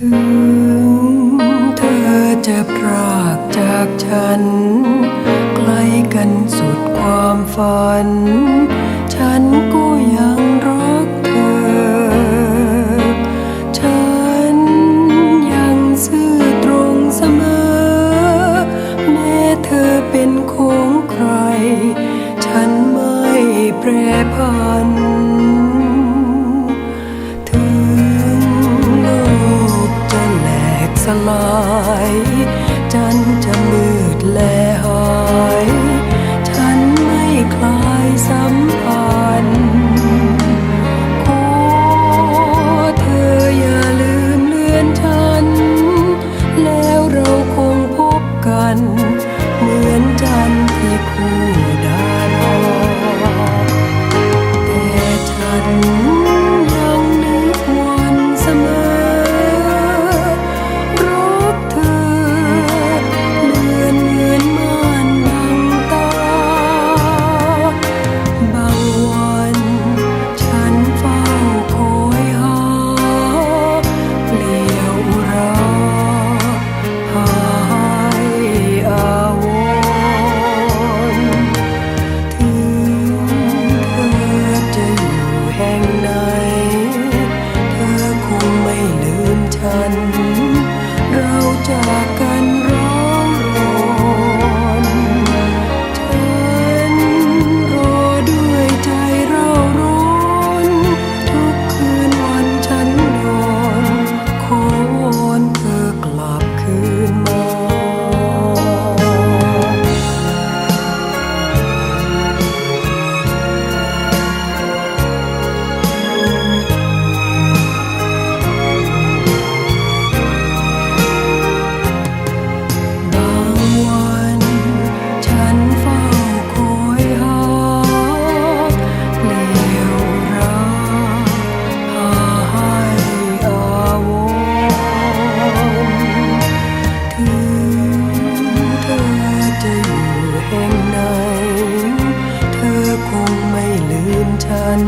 ถึงเธอจะพาจากฉัน ใกล้กันสุดความฝัน ฉัน ลายจันจะมืดแลหายฉันไม่คลายสัมพันธ์ขอเธออย่าลืมเลือนฉัน แล้วเราคงพบกัน เหมือนจันที่คู่ แห่งไหน เธอคงไม่ลืมฉัน